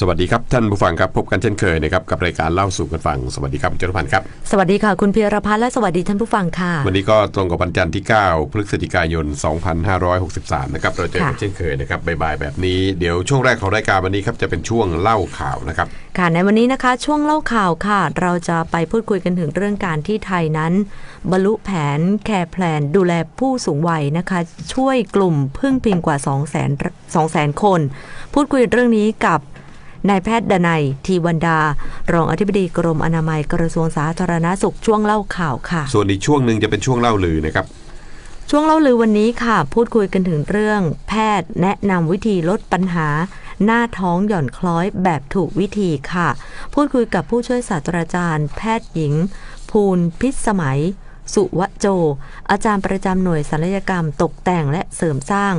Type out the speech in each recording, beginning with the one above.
สวัสดีครับ ท่านผู้ฟังครับพบกันเช่นเคยนะครับกับรายการเล่าสู่กันฟัง สวัสดีครับจตุพันธ์ครับ สวัสดีค่ะ คุณเพียรพัฒน์และสวัสดีท่านผู้ฟังค่ะ วันนี้ก็ตรงกับวันจันทร์ที่ 9 พฤศจิกายน 2563 นะครับเราเจอกันค่ะเช่นเคยนะครับบ่ายๆแบบนี้เดี๋ยวช่วงแรกของรายการวันนี้ครับจะเป็นช่วงเล่าข่าวนะครับค่ะในวันนี้นะคะช่วงเล่าข่าวค่ะ เราจะไปพูดคุยกันถึงเรื่องการที่ไทยนั้น บรรลุแผนแคร์แพลนดูแลผู้สูงวัยนะคะ ช่วยกลุ่มพึ่งพิงกว่า 2 0 0 0 0 0 2แสนคน พูดคุยเรื่องนี้กับ นายแพทย์ดนัยทีวันดา รองอธิบดีกรมอนามัยกระทรวงสาธารณสุขช่วงเล่าข่าวค่ะ ส่วนอีกช่วงหนึ่งจะเป็นช่วงเล่าลือนะครับ ช่วงเล่าลือวันนี้ค่ะ พูดคุยกันถึงเรื่อง แพทย์แนะนำวิธีลดปัญหา หน้าท้องหย่อนคล้อยแบบถูกวิธีค่ะ พูดคุยกับผู้ช่วยศาสตราจารย์ แพทย์หญิง ภูลพิษสมัย สุวโจ อาจารย์ประจำหน่วยศัลยกรรมตกแต่งและเสริมสร้าง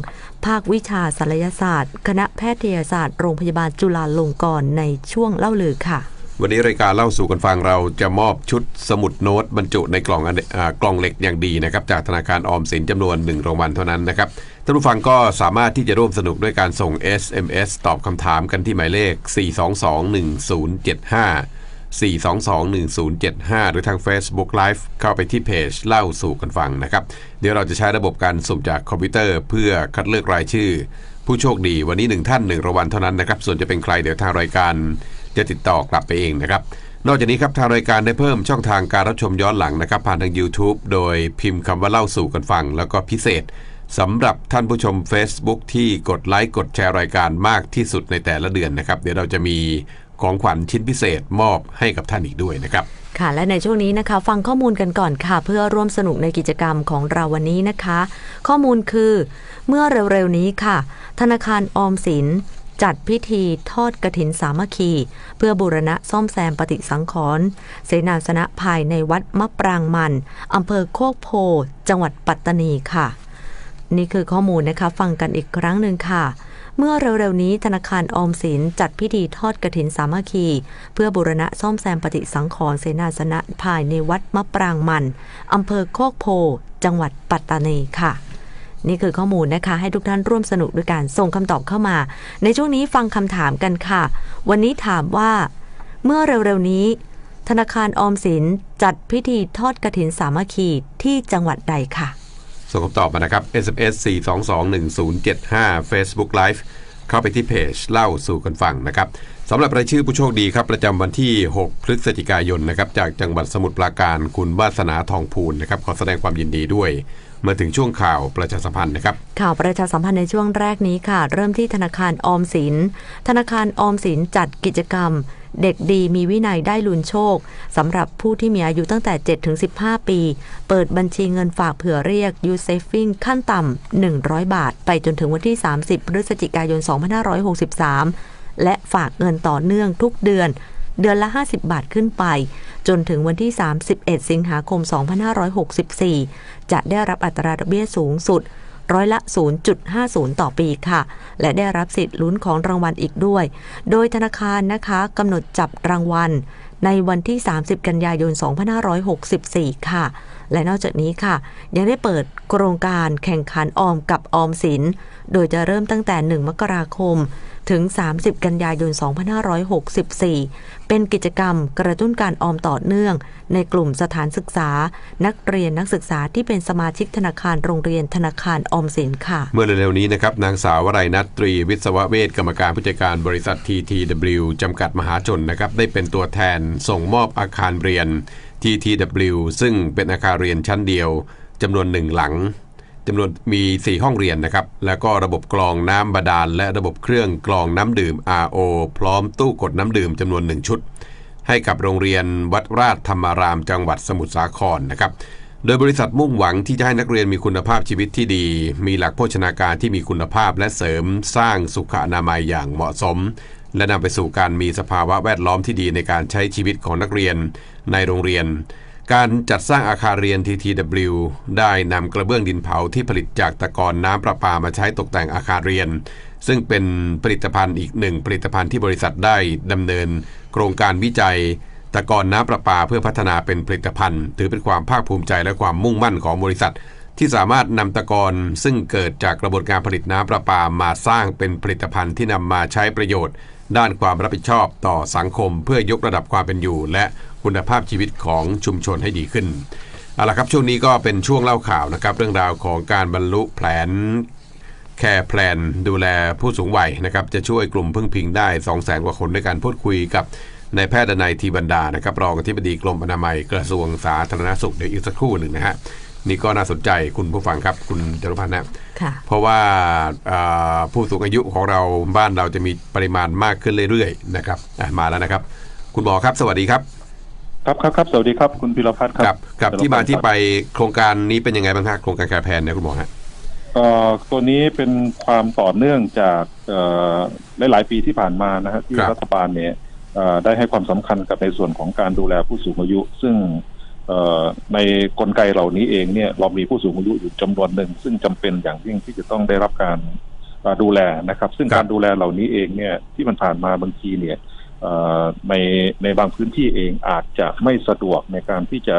ภาควิชาศัลยศาสตร์ คณะแพทยศาสตร์โรงพยาบาลจุฬาลงกรณ์ในช่วงเล่าลือค่ะ วันนี้รายการเล่าสู่กันฟังเราจะมอบชุดสมุดโน้ตบรรจุในกล่องอกล่องเหล็กอย่างดีนะครับจากธนาคารออมสินจำนวน1รางวัลเท่านั้นนะครับท่านผู้ฟังก็สามารถที่จะร่วมสนุกด้วยการส่ง SMS ตอบคำถามกันที่หมายเลข 4221075 4221075 หรือทาง Facebook Live เข้าไปที่เพจเล่าสู่กันฟังนะครับ เดี๋ยวเราจะใช้ระบบการสุ่มจากคอมพิวเตอร์ เพื่อคัดเลือกรายชื่อ ผู้โชคดีวันนี้หนึ่งท่านหนึ่งรางวัลเท่านั้นนะครับ ส่วนจะเป็นใครเดี๋ยวทางรายการจะติดต่อกลับไปเองนะครับ นอกจากนี้ครับทางรายการได้เพิ่มช่องทางการรับชมย้อนหลังนะครับ ผ่านทาง YouTube โดยพิมพ์คำว่าเล่าสู่กันฟัง แล้วก็พิเศษสำหรับท่านผู้ชม Facebook ที่กดไลค์กดแชร์รายการมากที่สุดในแต่ละเดือนนะครับ เดี๋ยวเราจะมี ของขวัญชิ้นพิเศษมอบให้กับท่านอีกด้วยนะครับค่ะและในช่วงนี้นะคะฟังข้อมูลกันก่อนค่ะ เพื่อร่วมสนุกในกิจกรรมของเราวันนี้นะคะ ข้อมูลคือ เมื่อเร็วๆนี้ค่ะ ธนาคารออมสิน จัดพิธีทอดกระถินสามัคคี เพื่อบูรณะซ่อมแซมปฏิสังขรณ์เสนาสนะภายในวัดมะปรางมันอำเภอโคกโพ จังหวัดปัตตานีค่ะ นี่คือข้อมูลนะคะฟังกันอีกครั้งหนึ่งค่ะ เมื่อเร็วๆนี้ธนาคารออมสินจัดพิธีทอดกระถินสามัคคี เพื่อบูรณะซ่อมแซมปฏิสังขรณ์เสนาสนะภายในวัดมะปรางมันอำเภอโคกโพ จังหวัดปัตตานีค่ะนี่คือข้อมูลนะคะ ให้ทุกท่านร่วมสนุกด้วยการส่งคำตอบเข้ามา ในช่วงนี้ฟังคำถามกันค่ะ วันนี้ถามว่า เมื่อเร็วๆนี้ ธนาคารออมสินจัดพิธีทอดกระถินสามัคคีที่จังหวัดใดค่ะ ส่งคำตอบมานะครับ SMS 4221075 Facebook Live เข้าไปที่เพจเล่าสู่กันฟังนะครับสำหรับรายชื่อผู้โชคดีครับ ประจำวันที่ 6 พฤศจิกายนนะครับจากจังหวัดสมุทรปราการคุณวาสนาทองพูนนะครับขอแสดงความยินดีด้วย มาถึงช่วงข่าวประชาสัมพันธ์นะครับ ข่าวประชาสัมพันธ์ในช่วงแรกนี้ค่ะ เริ่มที่ธนาคารออมสิน ธนาคารออมสินจัดกิจกรรม เด็กดีมีวินัยได้ลุนโชคสำหรับผู้ที่มีอายุตั้งแต่7-15 ปี เปิดบัญชีเงินฝากเผื่อเรียก u s a v i n g ขั้นต่ำ 100 บาท ไปจนถึงวันที่ 30 พฤศจิกายน 2563 และฝากเงินต่อเนื่องทุกเดือน เดือนละ 50 บาทขึ้นไป จนถึงวันที่ 31 สิงหาคม 2564 จะได้รับอัตราดอกเบี้ยสูงสุด ร้อยละ 0.50 ต่อปีค่ะ และได้รับสิทธิ์ลุ้นของรางวัลอีกด้วย โดยธนาคารนะคะกำหนดจับรางวัลในวันที่ 30 กันยายน 2564 ค่ะ และนอกจากนี้ค่ะ ยังได้เปิดโครงการแข่งขันออมกับออมสิน โดยจะเริ่มตั้งแต่ 1 มกราคม ถึง 30 กันยายน 2564 เป็นกิจกรรมกระตุ้นการออมต่อเนื่อง ในกลุ่มสถานศึกษา นักเรียนนักศึกษาที่เป็นสมาชิกธนาคารโรงเรียนธนาคารออมสินค่ะ เมื่อเร็วๆนี้นะครับนางสาววรัยนัทตรีวิศวเวชกรรมการผู้จัดการบริษัท TTW จำกัดมหาชนนะครับได้เป็นตัวแทนส่งมอบอาคารเรียน TTW ซึ่งเป็นอาคารเรียนชั้นเดียวจำนวนหนึ่งหลังจำนวนมี 4 ห้องเรียนนะครับ แล้วก็ระบบกรองน้ำบาดาล และระบบเครื่องกรองน้ำดื่ม RO พร้อมตู้กดน้ำดื่มจำนวนหนึ่งชุด ให้กับโรงเรียนวัดราชธรรมารามจังหวัดสมุทรสาครนะครับ โดยบริษัทมุ่งหวังที่จะให้นักเรียนมีคุณภาพชีวิตที่ดี มีหลักโภชนาการที่มีคุณภาพและเสริมสร้างสุขอนามัยอย่างเหมาะสม และนำไปสู่การมีสภาวะแวดล้อมที่ดีในการใช้ชีวิตของนักเรียนในโรงเรียน การจัดสร้างอาคารเรียน TTW ได้นำกระเบื้องดินเผาที่ผลิตจากตะกอนน้ำประปามาใช้ตกแต่งอาคารเรียน ซึ่งเป็นผลิตภัณฑ์อีกหนึ่งผลิตภัณฑ์ที่บริษัทได้ดำเนิน โครงการวิจัยตะกอนน้ำประปาเพื่อพัฒนาเป็นผลิตภัณฑ์ ถือเป็นความภาคภูมิใจและความมุ่งมั่นของบริษัท ที่สามารถนำตะกอนซึ่งเกิดจากกระบวนการผลิตน้ำประปามาสร้างเป็นผลิตภัณฑ์ที่นำมาใช้ประโยชน์ ด้านความรับผิดชอบต่อสังคม เพื่อยกระดับความเป็นอยู่ และคุณภาพชีวิตของชุมชนให้ดีขึ้นเอาละครับช่วงนี้ก็เป็นช่วงเล่าข่าวนะครับ เรื่องราวของการบรรลุแผนแคร์แพลนดูแลผู้สูงวัยนะครับจะช่วยกลุ่มพึ่งพิงได้ 2 0 0แสนกว่าคนด้วยการพูดคุยกับนายแพทย์ดนัยทีบรรดานะครับรองอธิบดีกรมอนามัยกระทรวงสาธารณสุขเดี๋ยวอีกสักครู่หนึ่งนะฮะ นี่ก็น่าสนใจคุณผู้ฟังครับคุณจรุพันธ์นะค่ะเพราะว่าอ่าผู้สูงอายุของเราบ้านเราจะมีปริมาณมากขึ้นเรื่อยๆนะครับอะมาแล้วนะครับ คุณหมอครับ สวัสดีครับ ครับครับครับสวัสดีครับ คุณพิรพัฒน์คครัรับบกับที่มาที่ไปโครงการนี้เป็นยังไงบ้างฮะโครงการแคร์แพลนเนี่ยคุณหมอฮะเอ่อตัวนี้เป็นความต่อเนื่องจากเอ่อหลายๆปีที่ผ่านมานะฮะที่รัฐบาลเนี่ยเอ่อได้ให้ความสำคัญกับในส่วนของการดูแลผู้สูงอายุ ซึ่งเอ่อ ในกลไกเหล่านี้เองเนี่ยเรามีผู้สูงอายุอยู่จำนวนหนึ่ง ซึ่งจำเป็นอย่างยิ่งที่จะต้องได้รับการเอ่อดูแลนะครับ ซึ่งการดูแลเหล่านี้เองเนี่ยที่มันผ่านมาบางทีเนี่ยเอ่อในในบางพื้นที่เองอาจจะไม่สะดวกในการที่จะ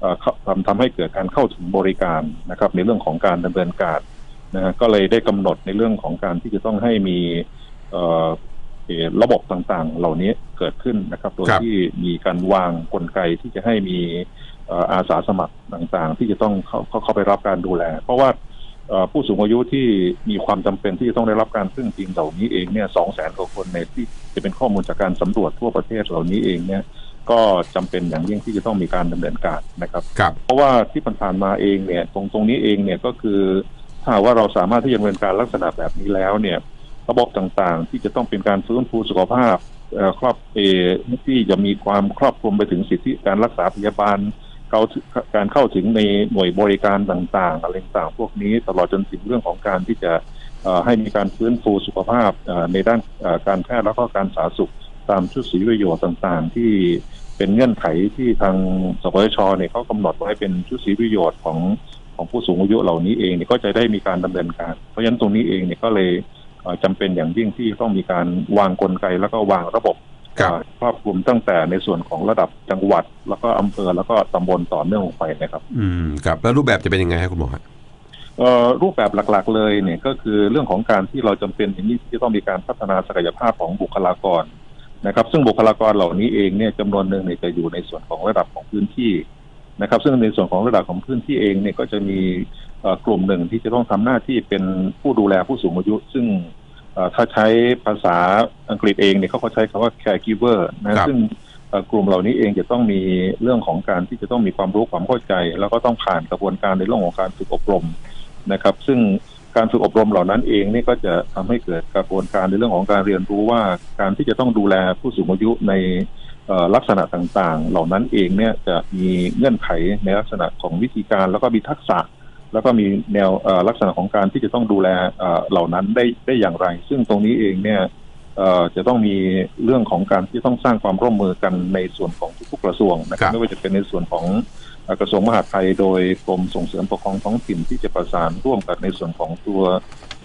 เอ่อเข้าทำทำให้เกิดการเข้าถึงบริการนะครับ ในเรื่องของการดำเนินการนะฮะก็เลยได้กำหนดในเรื่องของการที่จะต้องให้มีเอ่อเอ่อ ระบบต่างๆ เหล่านี้เกิดขึ้นนะครับ โดยครับที่มีการวางกลไกที่จะให้มีเอ่ออาสาสมัครต่างๆ ที่จะต้องเข้าเข้าเข้าไปรับการดูแล เพราะว่าเอ่อผู้สูงอายุที่มีความจำเป็นที่จะต้องได้รับการพึ่งพิงเหล่านี้เองเนี่ยสองแสนกว่าคนในที่จะเป็นข้อมูลจากการสำรวจทั่วประเทศเหล่านี้เองเนี่ยก็จำเป็นอย่างยิ่งที่จะต้องมีการดำเนินการนะครับครับเพราะว่าที่ผ่านๆมาเองเนี่ยตรงตรงนี้เองเนี่ยก็คือถ้าหากว่าเราสามารถที่จะดำเนินการลักษณะแบบนี้แล้วเนี่ย ระบบต่างๆ ที่จะต้องเป็นการฟื้นฟูสุขภาพครอบเอที่จะมีความครอบคลุมไปถึงสิทธิการรักษาพยาบาลเขาการเข้าถึงในหน่วยบริการต่างๆอะไรต่างๆพวกนี้ตลอดจนถึงเรื่องของการที่จะให้มีการฟื้นฟูสุขภาพในด้านการแพทย์แล้วก็การสาธารณสุขตามชุดสีประโยชน์ต่าง ๆ ที่เป็นเงื่อนไขที่ทางสปชเนี่ยเขากำหนดไว้เป็นชุดสีประโยชน์ของของผู้สูงอายุเหล่านี้เองเนี่ยก็จะได้มีการดำเนินการ เพราะฉะนั้นตรงนี้เองเนี่ยก็เลย จำเป็นอย่างยิ่งที่ต้องมีการวางกลไกแล้วก็วางระบบครับเอ่อครอบคลุมตั้งแต่ในส่วนของระดับจังหวัด แล้วก็อำเภอแล้วก็ตำบลต่อเนื่องลงไปนะครับ อืมครับแล้วรูปแบบจะเป็นยังไงครับคุณหมอฮะเอ่อรูปแบบหลักๆ เลยเนี่ยก็คือเรื่องของการที่เราจำเป็นอย่างนี้ที่จะต้องมีการพัฒนาศักยภาพของบุคลากรนะครับ ซึ่งบุคลากรเหล่านี้เองเนี่ยจำนวนหนึ่งเนี่ยจะอยู่ในส่วนของระดับของพื้นที่ นะครับ ซึ่งในส่วนของระดับของพื้นที่เองเนี่ยก็จะมีเอ่อกลุ่มหนึ่งที่จะต้องทำหน้าที่เป็นผู้ดูแลผู้สูงอายุ ซึ่งเอ่อถ้าใช้ภาษาอังกฤษเองเนี่ยเขาก็ใช้คำว่า caregiver นะซึ่งเอ่อกลุ่มเหล่านี้เองจะต้องมีเรื่องของการที่จะต้องมีความรู้ความเข้าใจ แล้วก็ต้องผ่านกระบวนการในเรื่องของการฝึกอบรมนะครับ ซึ่งการฝึกอบรมเหล่านั้นเองนี่ก็จะทำให้เกิดกระบวนการในเรื่องของการเรียนรู้ว่าการที่จะต้องดูแลผู้สูงอายุในเอ่อ ลักษณะต่างๆ เหล่านั้นเองเนี่ยจะมีเงื่อนไขในลักษณะของวิธีการแล้วก็มีทักษะ แล้วก็มีแนวเอ่อลักษณะของการที่จะต้องดูแลเอ่อเหล่านั้นได้ได้อย่างไร ซึ่งตรงนี้เองเนี่ยเอ่อจะต้องมีเรื่องของการที่ต้องสร้างความร่วมมือกันในส่วนของทุกๆกระทรวงนะคครัรับบไม่ว่าจะเป็นในส่วนของเอ่อกระทรวงมหาดไทยโดยกรมส่งเสริมปกครองท้องถิ่นที่จะประสานร่วมกับในส่วนของตัว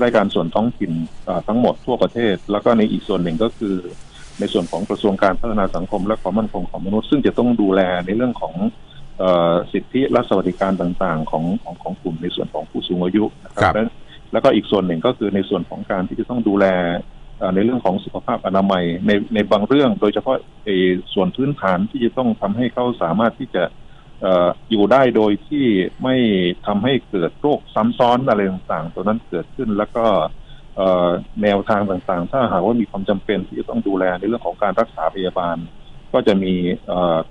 รายการส่วนท้องถิ่นเอ่อทั้งหมดทั่วประเทศ แล้วก็ในอีกส่วนหนึ่งก็คือ ในส่วนของกระทรวงการพัฒนาสังคม และความมั่นคงของมนุษย์ ซึ่งจะต้องดูแลในเรื่องของเอ่อสิทธิและสวัสดิการต่างๆ ของของของกลุ่มในส่วนของผู้สูงอายุนะคครัรับบและแล้วก็อีกส่วนหนึ่งก็คือในส่วนของการที่จะต้องดูแลเอ่อในเรื่องของสุขภาพอนามัยในในบางเรื่อง โดยเฉพาะเอ่อส่วนพื้นฐานที่จะต้องทำให้เขาสามารถที่จะเอ่ออยู่ได้โดยที่ไม่ทำให้เกิดโรคซ้ำซ้อนอะไรต่างๆ ตัวนั้นเกิดขึ้นแล้วก็เอ่อ แนวทางต่างๆ ถ้าหากว่ามีความจำเป็นที่จะต้องดูแลในเรื่องของการรักษาพยาบาล ก็จะมี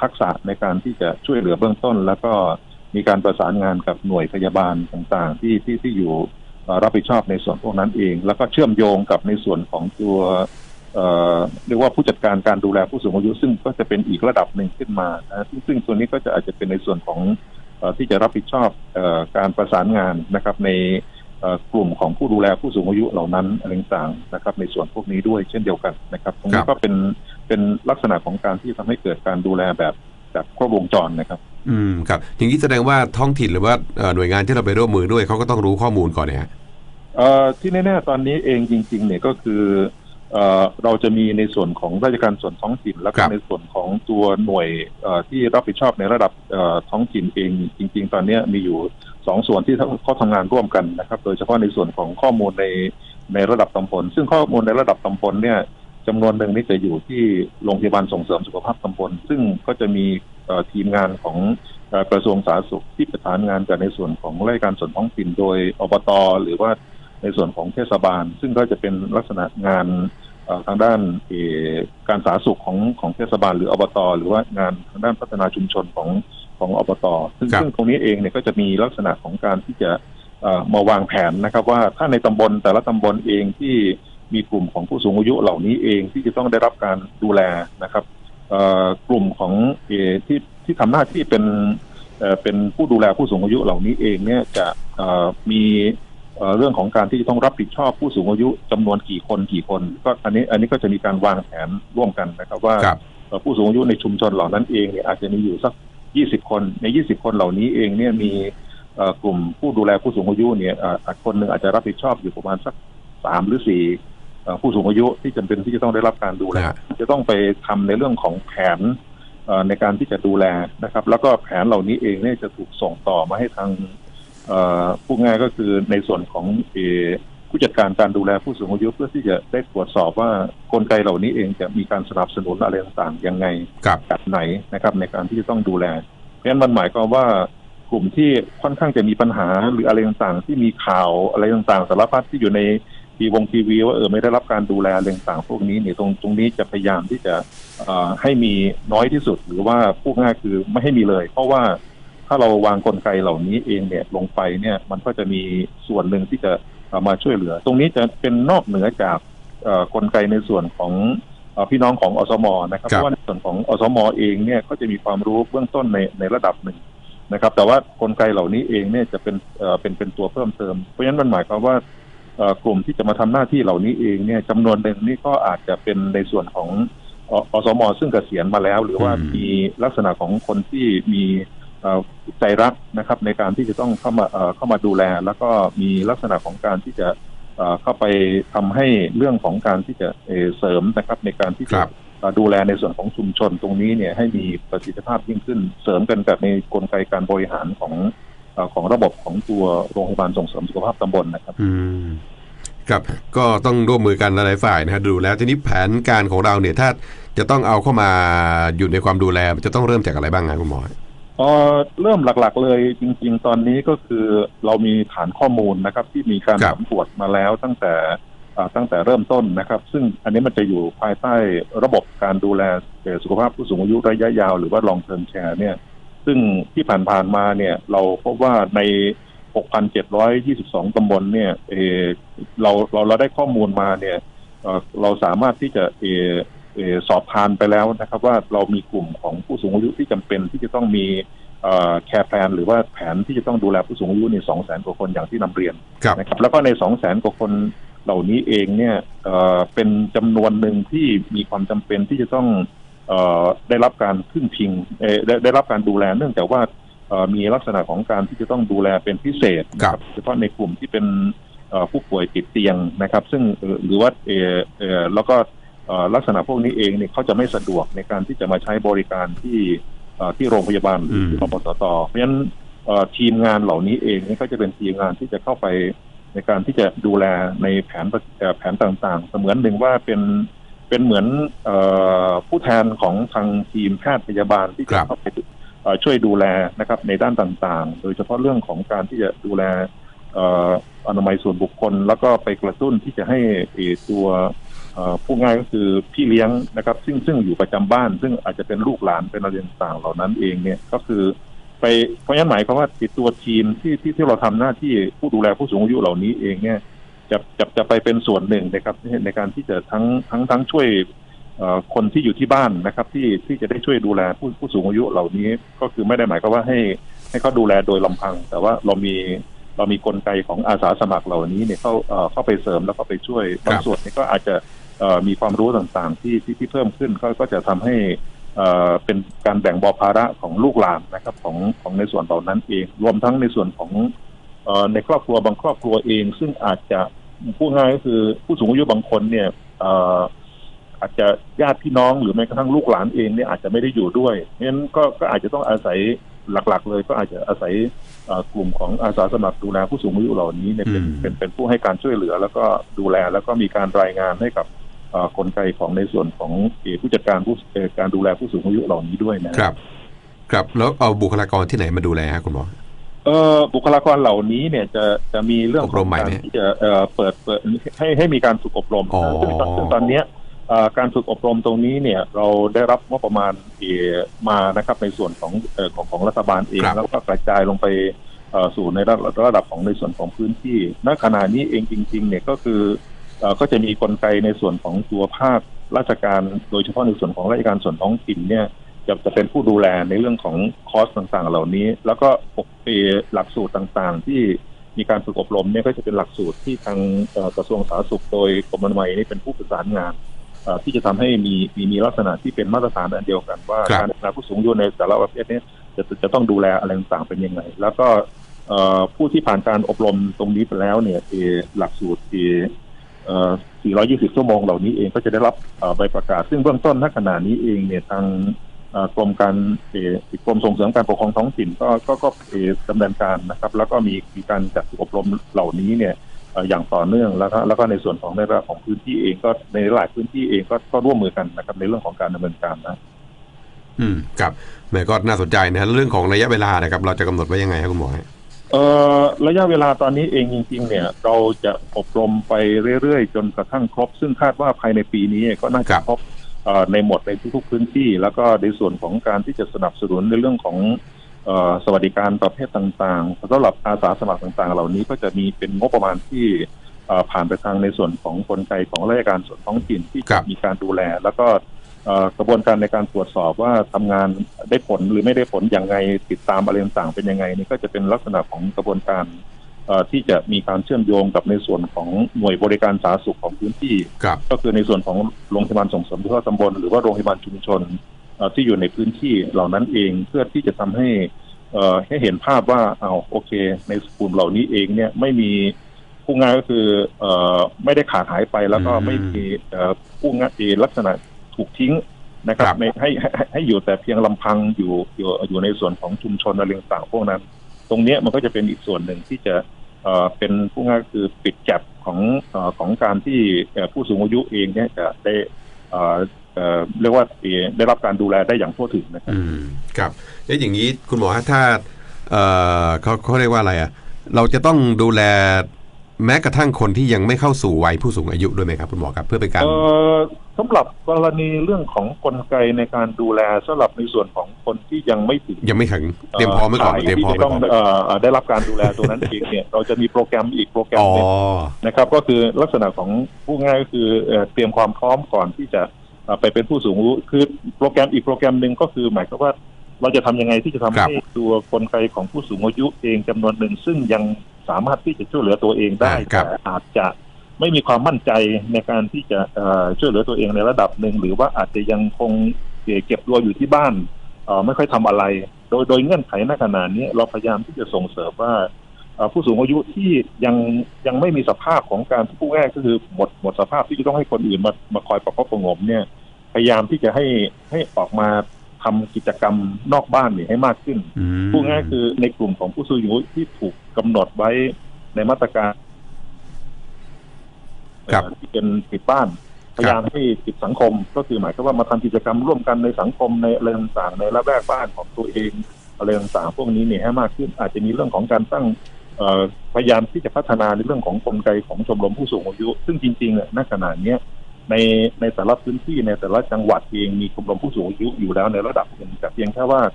ทักษะในการที่จะช่วยเหลือเบื้องต้น แล้วก็มีการประสานงานกับหน่วยพยาบาลต่างๆ ที่ที่ที่อยู่รับผิดชอบในส่วนพวกนั้นเอง แล้วก็เชื่อมโยงกับในส่วนของตัวเรียกว่าผู้จัดการการดูแลผู้สูงอายุ ซึ่งก็จะเป็นอีกระดับหนึ่งขึ้นมานะซึ่งซึ่งตัวนนี้ก็จะอาจจะเป็นในส่วนของอที่จะรับผิดชอบอการประสานงานนะครับใน กลุ่มของผู้ดูแลผู้สูงอายุเหล่านั้นอะไรต่างๆนะครับ ในส่วนพวกนี้ด้วยเช่นเดียวกันนะครับตรงครันี้บก็เป็นเป็นลักษณะของการที่ทำให้เกิดการดูแลแบบแบบครบวงจรนะครับ อืมครับอย่างนี้แสดงว่าท้องถิ่นหรือว่าเอ่อหน่วยงานที่เราไปร่วมมือด้วยเขาก็ต้องรู้ข้อมูลก่อนเนี่ยฮะเอ่อที่แน่ๆตอนนี้เองจริง ๆ เนี่ยก็คือเอ่อเราจะมีในส่วนของราชการส่วนท้องถิ่น แล้วคก็รับในส่วนของตัวหน่วยเอ่อที่รับผิดชอบในระดับเอ่อท้องถิ่นเองจริง ๆ ตอนเนี้ยมีอยู่ สองส่วนที่เขาทำงานร่วมกันนะครับ โดยเฉพาะในส่วนของข้อมูลในในระดับตำบลซึ่งข้อมูลในระดับตำบลเนี่ยจำนวนหนึ่งนี่จะอยู่ที่โรงพยาบาลส่งเสริมสุขภาพตำบลซึ่งก็จะมีทีมงานของกระทรวงสาธารณสุขที่ประสานงานกับในส่วนของราชการส่วนท้องถิ่นโดยอบตหรือว่าในส่วนของเทศบาล ซึ่งก็จะเป็นลักษณะงานทางด้านการสาธารณสุขของของเทศบาลหรืออบตหรือว่างานทางด้านพัฒนาชุมชนของ ของอบตซึ่งครับซึ่งตรงนี้เองเนี่ยก็จะมีลักษณะของการที่จะเอ่อมาวางแผนนะครับ ว่าถ้าในตำบลแต่ละตำบลเองที่มีกลุ่มของผู้สูงอายุเหล่านี้เองที่จะต้องได้รับการดูแลนะครับเอ่อกลุ่มของเออที่ที่ทำหน้าที่เป็นเอ่อเป็นผู้ดูแลผู้สูงอายุเหล่านี้เองเนี่ยจะเอ่อมีเอ่อเรื่องของการที่จะต้องรับผิดชอบผู้สูงอายุจำนวนกี่คนกี่คน ก็อันนี้อันนี้ก็จะมีการวางแผนร่วมกันนะครับว่าครับเอ่อผู้สูงอายุในชุมชนเหล่านั้นเองเนี่ยอาจจะมีอยู่สัก 20คน ใน20คนเหล่านี้เองเนี่ยมีเอ่อกลุ่มผู้ดูแลผู้สูงอายุเนี่ยเอ่ออาจคนหนึ่งอาจจะรับผิดชอบอยู่ประมาณสักสามหรือสี่เอ่อผู้สูงอายุที่จำเป็นที่จะต้องได้รับการดูแลฮะจะต้องไปทำในเรื่องของแผนเอ่อในการที่จะดูแลนะครับ แล้วก็แผนเหล่านี้เองเนี่ยจะถูกส่งต่อมาให้ทางเอ่อผู้ง่ายก็คือในส่วนของเอ่อ ผู้จัดการการดูแลผู้สูงอายุเพื่อที่จะได้ตรวจสอบว่ากลไกเหล่านี้เองจะมีการสนับสนุนอะไรต่างๆยังไงครับแบบไหนนะครับ ในการที่จะต้องดูแล เพราะฉะนั้นมันหมายความว่ากลุ่มที่ค่อนข้างจะมีปัญหาหรืออะไรต่างๆ ที่มีข่าวอะไรต่างๆ สารพัดที่อยู่ในทีวงทีวีว่าเออไม่ได้รับการดูแลอะไรต่างๆพวกนี้เนี่ยตรงตรงนี้จะพยายามที่จะเอ่อให้มีน้อยที่สุด หรือว่าพูดง่ายคือไม่ให้มีเลย เพราะว่าถ้าเราวางกลไกเหล่านี้เองเนี่ยลงไปเนี่ยมันก็จะมีส่วนหนึ่งที่จะเอา มาช่วยเหลือ ตรงนี้จะเป็นนอกเหนือจากเอ่อกลไกในส่วนของเอ่อพี่น้องของอสมนะครับครับเพราะว่าในส่วนของอสมเองเนี่ยก็จะมีความรู้เบื้องต้นในในระดับหนึ่งนะครับ แต่ว่ากลไกเหล่านี้เองเนี่ยจะเป็นเอ่อเป็นเป็นตัวเพิ่มเติม เพราะฉะนั้นมันหมายความว่าเอ่อกลุ่มที่จะมาทำหน้าที่เหล่านี้เองเนี่ยจำนวนหนึ่งนี่ก็อาจจะเป็นในส่วนของออสมซึ่งเกษียณมาแล้ว หรือว่าอืมมีลักษณะของคนที่มีเอ่อ ใจรักนะครับในการที่จะต้องเข้ามาเอ่อเข้ามาดูแล แล้วก็มีลักษณะของการที่จะเอ่อเข้าไปทำให้เรื่องของการที่จะเอ่อเสริมนะครับในการที่คจะรับเอ่อดูแลในส่วนของชุมชนตรงนี้เนี่ยให้มีประสิทธิภาพยิ่งขึ้น เสริมกันกับในกลไกการบริหารของเอ่อของระบบของตัวโรงพยาบาลส่งเสริมสุขภาพตำบลนะครับอืมครับก็ต้องร่วมมือกันหลายๆฝ่ายนะฮะดูแล้วทีนี้แผนการของเราเนี่ยถ้าจะต้องเอาเข้ามาอยู่ในความดูแลมันจะต้องเริ่มจากอะไรบ้างครับคุณหมอ เอ่อเริ่มหลักๆเลยจริง ๆ ตอนนี้ก็คือเรามีฐานข้อมูลนะครับ ที่มีการครับสำรวจมาแล้วตั้งแต่อ่าตั้งแต่เริ่มต้นนะครับ ซึ่งอันนี้มันจะอยู่ภายใต้ระบบการดูแลสุขภาพผู้สูงอายุระยะยาวหรือว่า long term care เนี่ย ซึ่งที่ผ่านๆมาเนี่ย เราพบว่าใน 6,722ตำบลเนี่ยเออเราเราเราได้ข้อมูลมาเนี่ยเอ่อเราสามารถที่จะเออเออ สอบทานไปแล้วนะครับ ว่าเรามีกลุ่มของผู้สูงอายุที่จำเป็นที่จะต้องมีแคร์แพลนหรือว่าแผนที่จะต้องดูแลผู้สูงอายุในสองแสนกว่าคนอย่างที่นำเรียนครับนะครับแล้วก็ในสองแสนกว่าคนเหล่านี้เองเนี่ยเอ่อเป็นจำนวนหนึ่งที่มีความจำเป็นที่จะต้องเอ่อได้รับการพึ่งพิงเอ่อได้ได้รับการดูแลเนื่องจากว่าเอ่อมีลักษณะของการที่จะต้องดูแลเป็นพิเศษนะเฉพาะในกลุ่มที่เป็นเอ่อผู้ป่วยติดเตียงนะครับ ซึ่งเอ่อหรือว่าเออเออแล้วก็เอ่อ ลักษณะพวกนี้เองเนี่ยเขาจะไม่สะดวกในการที่จะมาใช้บริการที่เอ่อที่โรงพยาบาลหรือที่รพสตเพราะฉะนั้นเอ่อทีมงานเหล่านี้เองเนี่ยก็จะเป็นทีมงานที่จะเข้าไปในการที่จะดูแลในแผนประเอ่อแผนต่างๆ เสมือนหนึ่งว่าเป็นเป็นเหมือนเออผู้แทนของทางทีมแพทย์พยาบาลที่คจะรับเข้าไปเอ่อช่วยดูแลนะครับในด้านต่างๆ โดยเฉพาะเรื่องของการที่จะดูแลเอ่ออนามัยส่วนบุคคล แล้วก็ไปกระตุ้นที่จะให้เอ่อตัวเอ่อ ผู้ง่ายก็คือพี่เลี้ยงนะครับ ซึ่งซึ่งอยู่ประจำบ้าน ซึ่งอาจจะเป็นลูกหลานเป็นอะไรต่างเหล่านั้นเองเนี่ยก็คือ ไปเพราะฉะนั้นหมายความว่าติดตัวทีมที่ที่ที่เราทำหน้าที่ผู้ดูแลผู้สูงอายุเหล่านี้เองเนี่ยจะจะจะไปเป็นส่วนหนึ่งนะครับในการที่จะทั้งทั้งทั้งช่วยคนที่อยู่ที่บ้านนะครับ ที่ที่จะได้ช่วยดูแลผู้ผู้สูงอายุเหล่านี้ ก็คือไม่ได้หมายความว่าให้ให้เขาดูแลโดยลำพัง แต่ว่าเรามีเรามีกลไกของอาสาสมัครเหล่านี้เนี่ยเข้าเออเข้าไปเสริมแล้วก็ไปช่วยบางส่วนนี่ก็อาจจะ มีความรู้ต่างๆที่ที่เพิ่มขึ้นก็ก็จะทำให้เอ่อเป็นการแบ่งบาภาระของลูกหลานนะครับของของในส่วนเหล่านั้นเอง รวมทั้งในส่วนของอในครอบครัวบางครอบครัวเอง ซึ่งอาจจะพูดง่ายก็คือผู้สูงอายุบางคนเนี่ยอาจจะญาติพี่น้องหรือแม้กระทั่งลูกหลานเองเนี่ยอาจจะไม่ได้อยู่ด้วยเพราะฉะนั้นก็ก็อาจจะต้องอาศัยหลักๆ เลย ก็อาจจะอาศัยกลุ่มของอาสาสมัครดูแลผู้สูงอายุเหล่านี้เนี่ยเป็นเป็นผู้ให้การช่วยเหลือ แล้วก็ดูแลแล้วก็มีการรายงานให้กับ กลไกของในส่วนของเอ่อผู้จัดการผู้เอ่อการดูแลผู้สูงอายุเหล่านี้ด้วยนะครับ ครับแล้วเอาบุคลากรที่ไหนมาดูแลฮะคุณหมอเอ่อบุคลากรเหล่านี้เนี่ยจะจะมีเรื่องอบรมใหม่การไหมที่จะเอ่อเปิดเปิดให้ให้มีการฝึกอบรมอ๋อซึ่งตอนซึ่งตอนเนี้ยเอ่อการฝึกอบรมตรงนี้เนี่ยเราได้รับงบประมาณเอ่อมานะครับในส่วนของเอ่อของของรัฐบาลเองครับแล้วก็กระจายลงไปเอ่อสู่ในระดับระดับของในส่วนของพื้นที่ณขณะนี้เองจริง ๆ เนี่ยก็คือเอ่อ ก็จะมีกลไกในส่วนของตัวภาคราชการ โดยเฉพาะในส่วนของราชการส่วนท้องถิ่นเนี่ยจะจะเป็นผู้ดูแลในเรื่องของคอร์สต่างๆ เหล่านี้ แล้วก็ปกปีหลักสูตรต่างๆ ที่มีการฝึกอบรมเนี่ยก็จะเป็นหลักสูตรที่ทางเอ่อกระทรวงสาธารณสุข โดยกรมอนามัยนี่เป็นผู้ประสานงานเอ่อที่จะทำให้มีมีมีลักษณะที่เป็นมาตรฐานอันเดียวกัน ว่าครับการดูแลผู้สูงอายุในแต่ละประเภทเนี้จะจะจะต้องดูแลอะไรต่างๆเป็นยังไง แล้วก็เอ่อผู้ที่ผ่านการอบรมตรงนี้ไปแล้วเนี่ยเอ่อหลักสูตรที่เอ่อ 420 ชั่วโมงเหล่านี้เองก็จะได้รับใบประกาศ ซึ่งเบื้องต้นณขณะนี้เองเนี่ยทางกรมการกรมส่งเสริมการปกครองท้องถิ่นก็ก็ก็ดำเนินการนะครับ แล้วก็มีมีการจัดอบรมเหล่านี้เนี่ยอย่างต่อเนื่องแล้วก็แล้วก็ในส่วนของในระดับของพื้นที่เองก็ในหลายพื้นที่เองก็ก็ร่วมมือกันนะครับในเรื่องของการดำเนินการนะอืมครับแม่ก็น่าสนใจนะเรื่องของระยะเวลานะครับ เราจะกำหนดไว้ยังไงครับคุณหมอ ระยะเวลาตอนนี้เองจริงๆเนี่ย เราจะอบรมไปเรื่อยๆ จนกระทั่งครบ ซึ่งคาดว่าภายในปีนี้ก็น่าครัจะบครบเอ่อในหมดในทุกๆพื้นที่ แล้วก็ในส่วนของการที่จะสนับสนุนในเรื่องของเอ่อสวัสดิการประเภทต่างๆสำหรับอาสาสมัครต่างๆ เหล่านี้ก็จะมีเป็นงบประมาณที่เอ่อผ่านไปทางในส่วนของกลไกของราชการส่วนท้องถิ่นที่ครัจะบมีการดูแล แล้วก็เอ่อ กระบวนการในการตรวจสอบว่าทำงานได้ผลหรือไม่ได้ผลอย่างไรติดตามอะไรต่างๆเป็นยังไงนี่ก็จะเป็นลักษณะของกระบวนการเอ่อที่จะมีการเชื่อมโยงกับในส่วนของหน่วยบริการสาธารณสุขของพื้นที่ครับก็คือในส่วนของโรงพยาบาลส่งเสริมสุขภาพตำบลหรือว่าโรงพยาบาลชุมชนเอ่อที่อยู่ในพื้นที่เหล่านั้นเองเพื่อที่จะทำให้เอ่อให้เห็นภาพว่าเอาโอเค ในกลุ่มเหล่านี้เองเนี่ยไม่มีผู้งานก็คือเอ่อไม่ได้ขาดหายไปแล้วก็อืมไม่มีเอ่อผู้งานเองลักษณะ ถูกทิ้งนะครับครับไม่ให้ให้ให้ให้อยู่แต่เพียงลำพังอยู่อยู่อยู่ในส่วนของชุมชนอะไรต่างๆพวกนั้น ตรงเนี้ยมันก็จะเป็นอีกส่วนหนึ่งที่จะเอ่อเป็นผู้ง่ายคือปิดแก็บของเอ่อของการที่เอ่อผู้สูงอายุเองเนี่ยจะได้เอ่อเอ่อเรียกว่าเอ่อได้รับการดูแลได้อย่างทั่วถึงนะครับอืมครับแล้วอย่างนี้คุณหมอฮะถ้าเอ่อเขาเขาเรียกว่าอะไรอะเราจะต้องดูแล แม้กระทั่งคนที่ยังไม่เข้าสู่วัยผู้สูงอายุด้วยไหมครับคุณหมอครับเพื่อเป็นการ เอ่อสำหรับกรณีเรื่องของกลไกในการดูแลสำหรับในส่วนของคนที่ยังไม่ถึงยังไม่ถึงเตรียมพร้อมไว้ก่อนข่ายเตรียมพร้อมที่ไว้จะต้องก่อนเอ่อได้รับการดูแลตัวนั้นเองเนี่ย เราจะมีโปรแกรมอีกโปรแกรมอ๋อหนึ่งนะครับ ก็คือลักษณะของผู้ง่ายก็คือเอ่อเตรียมความพร้อมก่อนที่จะเอ่อไปเป็นผู้สูงอายุคือโปรแกรมอีกโปรแกรมหนึ่งก็คือหมายความว่าเราจะทำยังไงที่จะทำครับให้ตัวกลไกของผู้สูงอายุเองจำนวนหนึ่งซึ่งยัง สามารถที่จะช่วยเหลือตัวเองได้อ่าครับแต่อาจจะไม่มีความมั่นใจในการที่จะเอ่อช่วยเหลือตัวเองในระดับหนึ่งหรือว่าอาจจะยังคงเก็บตัวอยู่ที่บ้านเอ่อไม่ค่อยทำอะไร โดยโดยเงื่อนไขในขณะนี้เราพยายามที่จะส่งเสริมว่าเอ่อผู้สูงอายุที่ยังยังไม่มีสภาพของการผู้แรกก็คือหมดหมดสภาพที่จะต้องให้คนอื่นมามาคอยประคบประหงมเนี่ยพยายามที่จะให้ให้ออกมา ทำกิจกรรมนอกบ้านเนี่ยให้มากขึ้นอืมผู้ง่ายคือในกลุ่มของผู้สูงอายุที่ถูกกำหนดไว้ในมาตรการครับเอ่อที่เป็นปิดบ้านพยายามให้ปิดสังคม ก็คือหมายความว่ามาทำกิจกรรมร่วมกันในสังคมในอะไรต่างๆในระแวกบ้านของตัวเองอะไรต่างๆพวกนี้เนี่ยให้มากขึ้นอาจจะมีเรื่องของการตั้งเอ่อพยายามที่จะพัฒนาในเรื่องของกลไกของชมรมผู้สูงอายุ ซึ่งจริงๆเนี่ยณขณะเนี้ย ในในแต่ละพื้นที่ในแต่ละจังหวัดเองมีชมรมผู้สูงอายุอยู่แล้วในระดับหนึ่งแต่เพียงแค่ว่า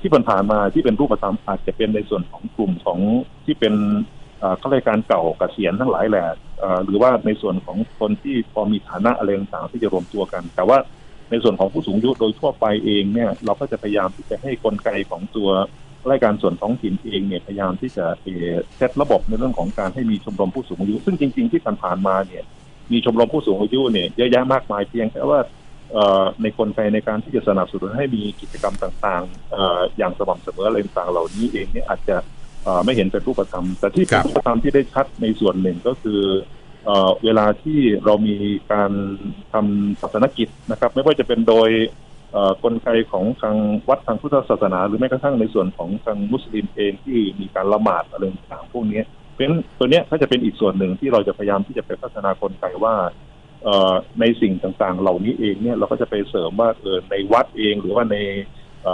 ที่ผ่านมาที่เป็นรูปธรรมอาจจะเป็นในส่วนของกลุ่มของที่เป็นข้าราชการเก่าเกษียณทั้งหลายแหละหรือว่าในส่วนของคนที่พอมีฐานะอะไรต่างๆที่จะรวมตัวกัน แต่ว่าในส่วนของผู้สูงอายุโดยทั่วไปเองเนี่ยเราก็จะพยายามที่จะให้กลไกของตัวรายการส่วนท้องถิ่นเองเนี่ยพยายามที่จะเซตระบบในเรื่องของการให้มีชมรมผู้สูงอายุ ซึ่งจริง ๆ ที่ผ่านมาเนี่ย มีชมรมผู้สูงอายุเนี่ยเยอะแยะมากมายเพียงแค่ว่าเอ่อในกลไกในการที่จะสนับสนุนให้มีกิจกรรมต่างๆเอ่ออย่างสม่ำเสมออะไรต่างๆเหล่านี้เองเนี่ยอาจจะเอ่อไม่เห็นเป็นรูปธรรม แต่ที่คเป็รันบรูปธรรมที่ได้ชัดในส่วนหนึ่งก็คือเอ่อเวลาที่เรามีการทำศาสนกิจนะครับ ไม่ว่าจะเป็นโดยเอ่อกลไกของทางวัดทางพุทธศาสนา หรือแม้กระทั่งในส่วนของทางมุสลิมเองที่มีการละหมาดอะไรต่างๆพวกนี้ เพราะฉะนั้นตัวเนี้ยก็จะเป็นอีกส่วนหนึ่งที่เราจะพยายามที่จะไปพัฒนากลไกว่าในสิ่งต่างๆ เหล่านี้เองเนี่ยเราก็จะไปเสริมว่าเออในวัดเองหรือว่าใน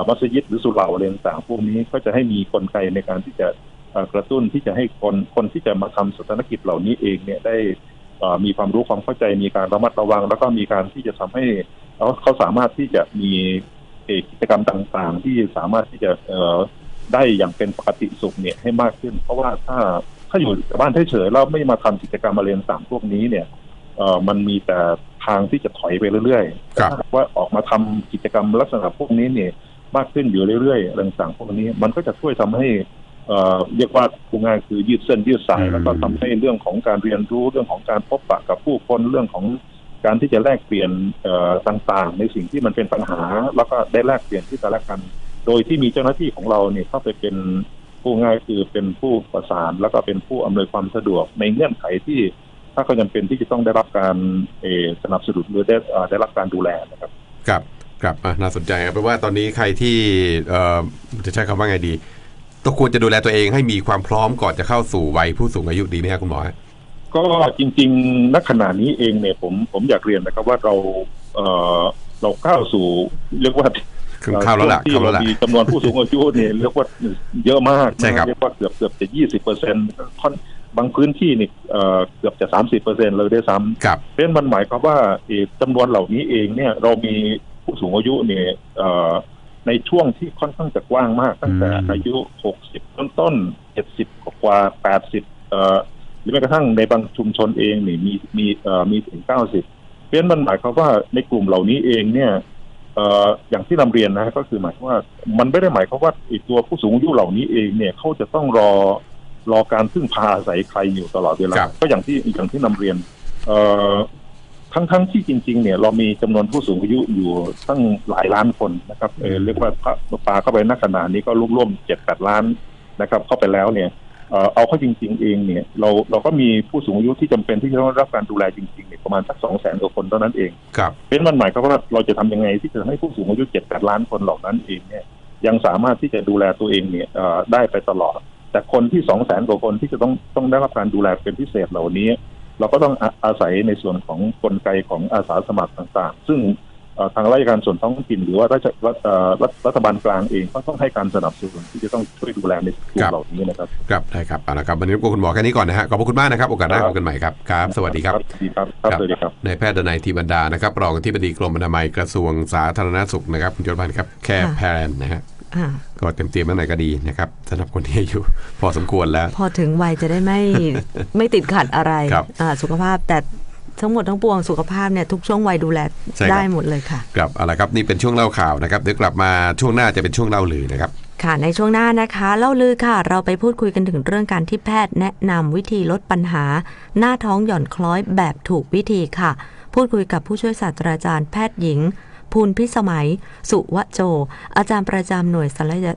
มัสยิดหรือสุเหร่าอะไรต่างๆพวกนี้ก็จะให้มีกลไกในการที่จะกระตุ้นที่จะให้คนคนที่จะมาทำศาสนกิจเหล่านี้เองเนี่ยได้มีความรู้ความเข้าใจมีการระมัดระวัง แล้วก็มีการที่จะทำให้เขาเขาสามารถที่จะมีกิจกรรมต่างๆ ที่สามารถที่จะได้อย่างเป็นปกติสุขเนี่ยให้มากขึ้น เพราะว่าถ้า ถ้าอยู่แต่บ้านเฉยๆแล้วไม่มาทำกิจกรรมอะไรต่างๆพวกนี้เนี่ยเอ่อมันมีแต่ทางที่จะถอยไปเรื่อยๆครับถ้าหากว่าออกมาทำกิจกรรมลักษณะพวกนี้เนี่ยมากขึ้นอยู่เรื่อยๆอะไรต่างๆพวกนี้ มันก็จะช่วยทำให้เอ่อเรียกว่าพูดง่ายคือยืดเส้นยืดสายอืมแล้วก็ทำให้เรื่องของการเรียนรู้เรื่องของการพบปะกับผู้คนเรื่องของการที่จะแลกเปลี่ยนเอ่อต่างๆ ในสิ่งที่มันเป็นปัญหา แล้วก็ได้แลกเปลี่ยนที่แต่ละกัน โดยที่มีเจ้าหน้าที่ของเราเนี่ยเข้าไปเป็น ผู้ง่ายคือเป็นผู้ประสาน แล้วก็เป็นผู้อำนวยความสะดวกในเงื่อนไขที่ ถ้าเขาจำเป็นที่จะต้องได้รับการเอ่อสนับสนุนหรือได้เอ่อได้รับการดูแลนะครับครับครับอะน่าสนใจครับเพราะว่าตอนนี้ใครที่เอ่อจะใช้คำว่าไงดีต้องควรจะดูแลตัวเองให้มีความพร้อมก่อนจะเข้าสู่วัยผู้สูงอายุดีไหมครับคุณหมอฮะก็จริงๆณขณะนี้เองเนี่ยผมผมอยากเรียนนะครับว่าเราเอ่อเราก้าวสู่เรียกว่า ครึ่งเข้าแล้วล่ะที่เข้าแล้เราวล่ะ มีจำนวนผู้สูงอายุเนี่ยเรียกว่าเยอะมากนะใช่ครับเรียกว่าเกือบเกือบจะยี่สิบเปอร์เซ็นต์บางพื้นที่นี่เอ่อเกือบจะสามสิบเปอร์เซ็นต์เลยด้วยซ้ำ ครับ เพราะฉะนั้นมันหมายความว่าเอ่อจำนวนเหล่านี้เองเนี่ยเรามีผู้สูงอายุเนี่ยเอ่อในช่วงที่ค่อนข้างจะกว้างมาก ตั้งแต่อืม อายุ 60 ต้นต้นๆ70 กว่า 80เอ่อหรือแม้กระทั่งในบางชุมชนเองนี่มีมีเอ่อมีถึง 90 เพราะฉะนั้นมันหมายความว่าในกลุ่มเหล่านี้เองเนี่ยเอ่ออย่างที่นำเรียนนะก็คือหมายความว่ามันไม่ได้หมายความว่าไอ้ตัวผู้สูงอายุเหล่านี้เองเนี่ยเขาจะต้องรอรอการพึ่งพาอาศัยใครอยู่ตลอดเวลาครับก็อย่างที่อย่างที่นำเรียนเอ่อทั้งทั้งที่จริง ๆ เนี่ยเรามีจำนวนผู้สูงอายุอยู่ตั้งหลายล้านคนนะครับเออเรียกว่าพระปาเข้าไปนักขนาดนี้ก็ร่วมๆเจ็ดแปดล้านนะครับ เข้าไปแล้วเนี่ย เอ่อเอาเข้าจริง ๆ เองเนี่ยเราเราก็มีผู้สูงอายุที่จำเป็นที่จะต้องรับการดูแลจริงๆเนี่ยประมาณสักสองแสนกว่าคนเท่านั้นเองครับเป็นมันหมายความว่าเราจะทำยังไงที่จะให้ผู้สูงอายุเจ็ดแปดล้านคนเหล่านั้นเองเนี่ยยังสามารถที่จะดูแลตัวเองเนี่ยเอ่อได้ไปตลอด แต่คนที่สองแสนกว่าคนที่จะต้องต้องได้รับการดูแลเป็นพิเศษเหล่านี้ เราก็ต้องอาอาศัยในส่วนของกลไกของอาสาสมัครต่างๆ ซึ่งเอ่อ ทางราชการส่วนท้องถิ่นหรือว่าราชรัฐเอ่อรัฐรัฐบาลกลางเองก็ต้องให้การสนับสนุนที่จะต้องช่วยดูแลในกลุ่ครัมบเหล่านี้นะครับครับได้ครับเอาละครับวันนี้รบกวนคุณหมอแค่นี้ก่อนนะฮะขอบพระคุณมากนะครับโอกาสหน้าครับพบกันใหม่ครับครับสวัสดีครับสวัสดีครับครับสวัสดีครับนายแพทย์ดนัยทีบรรดานะครับรองอธิบดีกรมอนามัยกระทรวงสาธารณสุขนะครับคุณยศพันธ์ครับแค่ค่ะแพนนะฮะอ่าก็เต็มเตรียมตั้งไหนก็ดีนะครับสำหรับคนที่อายุพอสมควรแล้ว พอถึงวัยจะได้ไม่ไม่ติดขัดอะไรครับอ่าสุขภาพแต่ ทั้งหมดทั้งปวงสุขภาพเนี่ยทุกช่วงวัยดูแลใช่ครับได้หมดเลยค่ะครับเอาละครับนี่เป็นช่วงเล่าข่าวนะครับเดี๋ยวกลับมาช่วงหน้าจะเป็นช่วงเล่าลือนะครับค่ะในช่วงหน้านะคะเล่าลือค่ะ เราไปพูดคุยกันถึงเรื่องการที่แพทย์แนะนำวิธีลดปัญหา หน้าท้องหย่อนคล้อยแบบถูกวิธีค่ะ พูดคุยกับผู้ช่วยศาสตราจารย์แพทย์หญิงภูลพิสมัย สุวโจ อาจารย์ประจำหน่วยศัลย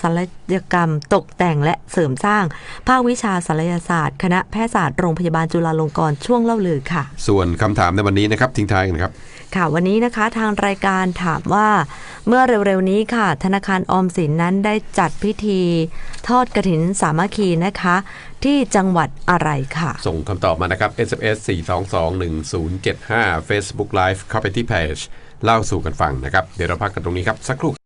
ศัลยกรรม ตกแต่งและเสริมสร้าง ภาควิชาศัลยศาสตร์ คณะแพทยศาสตร์โรงพยาบาลจุฬาลงกรณ์ช่วงเล่าลือค่ะ ส่วนคำถามในวันนี้นะครับทิ้งท้ายกันครับค่ะวันนี้นะคะทางรายการถามว่า เมื่อเร็วๆนี้ค่ะ ธนาคารออมสินนั้นได้จัดพิธี ทอดกระถินสามัคคีนะคะ ที่จังหวัดอะไรค่ะ ส่งคำตอบมานะครับ SMS 4221075 Facebook Live เข้าไปที่เพจเล่าสู่กันฟังนะครับ เดี๋ยวเราพักกันตรงนี้ครับ สักครู่